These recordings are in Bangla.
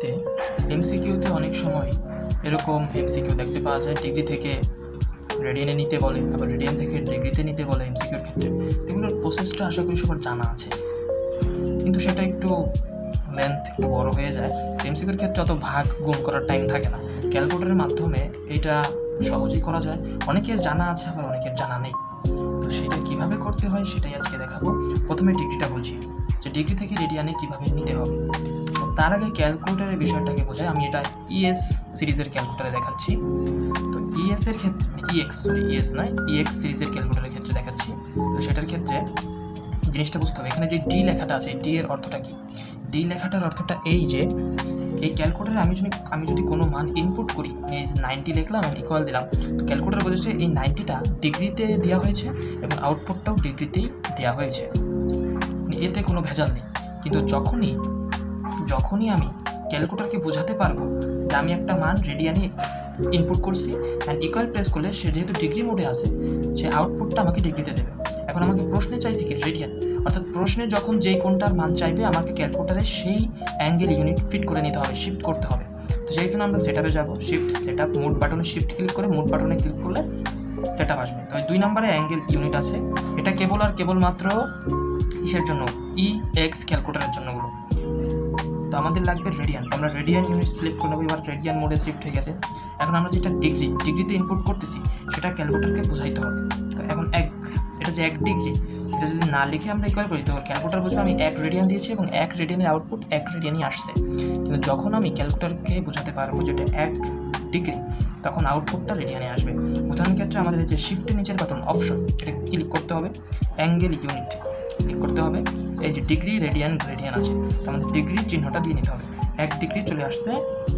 তে এমসিকিউতে অনেক সময় এরকম এমসিকিউ দেখতে পাওয়া যায়। ডিগ্রি থেকে রেডিয়ানে নিতে বলে, আবার রেডিয়ান থেকে ডিগ্রিতে নিতে বলে এমসিকিউর ক্ষেত্রে। এগুলোর প্রসেসটা আশা করি সবার জানা আছে। কিন্তু সেটা একটু লেন্থ একটু বড় হয়ে যায়। এমসিকিউর ক্ষেত্রে অত ভাগ গুণ করার টাইম থাকে না। ক্যালকুলেটরের মাধ্যমে এটা সহজেই করা যায়। অনেকের জানা আছে, আবার অনেকের জানা নেই। তো সেটা কীভাবে করতে হয় সেটাই আজকে দেখাবো। প্রথমে ডিগ্রিটা বলছি যে ডিগ্রি থেকে রেডিয়ানে কীভাবে নিতে হবে। তার আগে ক্যালকুলেটারের বিষয়টাকে বোঝায় আমি এটা ইএস সিরিজের ক্যালকুলেটারে দেখাচ্ছি। তো ইএস এর ক্ষেত্রে ইএক্স সরি ইএস নয় ইএক্স সিরিজের ক্যালকুলেটারের ক্ষেত্রে দেখাচ্ছি। তো সেটার ক্ষেত্রে জিনিসটা বুঝতে হবে, এখানে যে ডি লেখাটা আছে ডি এর অর্থটা কি? ডি লেখাটার অর্থটা এই যে, এই ক্যালকুলেটারে আমি যদি আমি যদি কোনো মান ইনপুট করি, এই নাইনটি লিখলাম, আমি ইকুয়াল দিলাম, তো ক্যালকুলেটার বোঝাচ্ছে এই নাইনটিটা ডিগ্রিতে দেওয়া হয়েছে এবং আউটপুটটাও ডিগ্রিতেই দেওয়া হয়েছে। মানে এতে কোনো ভেজাল নেই। কিন্তু যখনই যখনই আমি ক্যালকুলেটারকে বোঝাতে পারব যে আমি একটা মান রেডিয়ানে ইনপুট করছি অ্যান্ড ইকুয়াল প্রেস করলে সে যেহেতু ডিগ্রি মোডে আছে, সে আউটপুটটা আমাকে ডিগ্রিতে দেবে। এখন আমাকে প্রশ্নে চাইছি কি রেডিয়ান? অর্থাৎ প্রশ্নে যখন যেই কোনটার মান চাইবে, আমাকে ক্যালকুলেটারে সেই অ্যাঙ্গেল ইউনিট ফিট করে নিতে হবে শিফট করতে হবে। তো সেই জন্য আমরা সেট আপে যাব শিফট সেট আপ মোড বাটনে শিফট ক্লিক করে মোড বাটনে ক্লিক করলে সেট আপ আসবে। তো দুই নম্বরে অ্যাঙ্গেল ইউনিট আছে। এটা কেবল আর কেবলমাত্র ইসের জন্য? ই এক্স ক্যালকুলেটারের জন্যগুলো তো আমাদের লাগবে রেডিয়ান আমরা রেডিয়ান ইউনিট সিলেক্ট করে নেব, এবার রেডিয়ান মোডে শিফট হয়ে গেছে। এখন আমরা যেটা ডিগ্রি ডিগ্রিতে ইনপুট করতেছি, সেটা ক্যালকুলেটারকে বোঝাইতে হবে। তো এখন এক, এটা যে এক ডিগ্রি এটা যদি না লিখে আমরা ইকুয়াল করি, তো ক্যালকুলেটার বুঝবে আমি এক রেডিয়ান দিয়েছি এবং এক রেডিয়ানের আউটপুট এক রেডিয়ানই আসছে। কিন্তু যখন আমি ক্যালকুলেটারকে বোঝাতে পারব যেটা এক ডিগ্রি তখন আউটপুটটা রেডিয়ানে আসবে। বোঝানোর ক্ষেত্রে আমাদের যে শিফটের নিচের বাটন অপশন এটা ক্লিক করতে হবে। অ্যাঙ্গেল ইউনিট ক্লিক করতে হবে। এই যে ডিগ্রি রেডিয়ান রেডিয়ান আছে। আমাদের ডিগ্রি চিহ্নটা দিয়ে নিতে হবে। এক ডিগ্রি চলে আসছে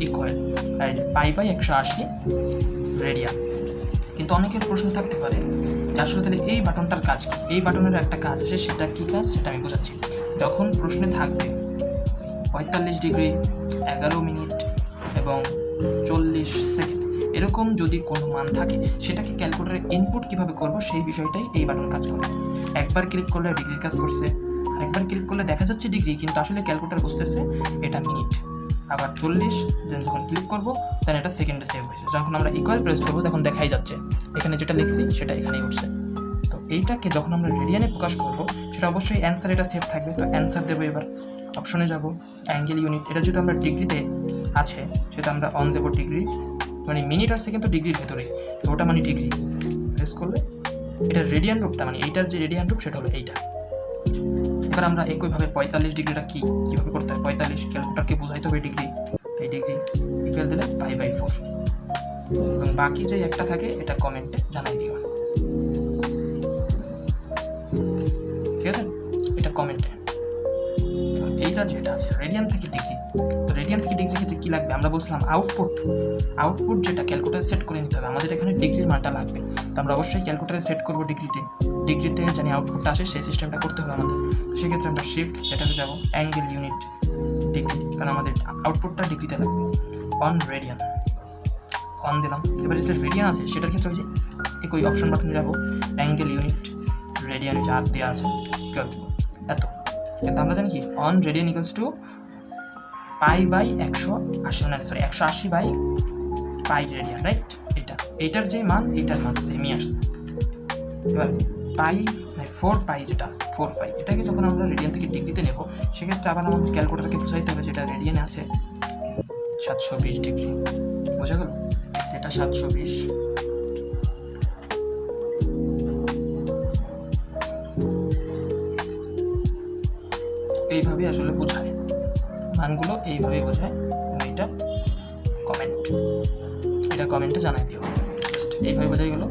ইকুয়াল এই যে পাই বাই একশো আশি রেডিয়ান কিন্তু অনেকের প্রশ্ন থাকতে পারে যে, আসলে তাহলে এই বাটনটার কাজ কি? এই বাটনের একটা কাজ আছে, সেটা কী কাজ? সেটা আমি বোঝাচ্ছি। যখন প্রশ্নে থাকবে পঁয়তাল্লিশ ডিগ্রি এগারো মিনিট এবং চল্লিশ সেকেন্ড এরকম যদি কোনো মান থাকে, সেটাকে ক্যালকুলেটারে ইনপুট কীভাবে করব সেই বিষয়টাই এই বাটন কাজ করে। একবার ক্লিক করলে ডিগ্রির কাজ করছে, আরেকবার ক্লিক করলে দেখা যাচ্ছে ডিগ্রি কিন্তু আসলে ক্যালকুলেটার বুঝতেছে এটা মিনিট আবার চল্লিশ দেন যখন ক্লিক করব দেন এটা সেকেন্ডে সেভ হয়েছে। যখন আমরা ইকুয়াল প্রেস করব, তখন দেখাই যাচ্ছে। এখানে যেটা লিখছি, সেটা এখানেই উঠছে। তো এইটাকে যখন আমরা রেডিয়ানে প্রকাশ করব, সেটা অবশ্যই অ্যান্সার এটা সেভ থাকবে। তো অ্যান্সার দেবো এবার। অপশনে যাব। অ্যাঙ্গেল ইউনিট এটা যদি আমরা ডিগ্রিতে আছে সেটা আমরা অন দেবো ডিগ্রি মানে মিনিট আর সেকেন্ড তো ডিগ্রির ভেতরে। তো ওটা মানে ডিগ্রি প্রেস করলে, এটা রেডিয়ান রূপটা মানে এইটার যে রেডিয়ান রূপ, সেটা হলো এইটা। এবার আমরা একইভাবে পঁয়তাল্লিশ ডিগ্রিটা কী, কীভাবে করতে হয়? পঁয়তাল্লিশ ক্যালকুলেটারকে বোঝাইতে হবে ডিগ্রি এই ডিগ্রি ইকুয়াল দিলে ফাইভ বাই ফোর এবং বাকি যে একটা থাকে, এটা কমেন্টে জানাই দিও। ঠিক আছে? এইটা যেটা আছে রেডিয়ান থেকে ডিগ্রি তো রেডিয়ান থেকে ডিগ্রি ক্ষেত্রে কী লাগবে? আমরা বলছিলাম আউটপুট আউটপুট যেটা ক্যালকুলেটারে সেট করে নিতে হবে। আমাদের এখানে ডিগ্রির মানটা লাগবে। তো আমরা অবশ্যই ক্যালকুলেটারে সেট করব ডিগ্রিতে ডিগ্রিতে জানি আউটপুটটা আসে, সেই সিস্টেমটা করতে হবে আমাদের। তো সেক্ষেত্রে আমরা শিফট সেটাতে যাব। অ্যাঙ্গেল ইউনিট ডিগ্রি কারণ আমাদের আউটপুটটা ডিগ্রিতে লাগবে। অন রেডিয়ান অন দিলাম। এবার যেটা রেডিয়ান আছে, সেটার ক্ষেত্রে হচ্ছে একই অপশন বাটনে যাব। অ্যাঙ্গেল ইউনিট রেডিয়ান যে আর দেওয়া আছে। কেউ এত। কিন্তু আমরা জানি কি? One radian equals to pi by একশো আশি মানে সরি একশো আশি বাই পাই রেডিয়ান রাইট এটা। এইটার যে মান এইটার মান সেমই আসছে এবার পাই মানে ফোর পাই যেটা আছে ফোর পাই এটাকে যখন আমরা রেডিয়ান থেকে ডিগ্রিতে নেব, সেক্ষেত্রে আবার আমাদের ক্যালকুলেটারকে বুঝাইতে হবে যেটা রেডিয়ানে আছে সাতশো বিশ ডিগ্রি। বোঝা গেল? এটা সাতশো বিশ এইভাবে আসলে বোঝায়। মানগুলো এইভাবেই বোঝায়। এটা কমেন্ট এটা কমেন্টে জানাই দিও। জাস্ট এইভাবে বোঝাই গেলো।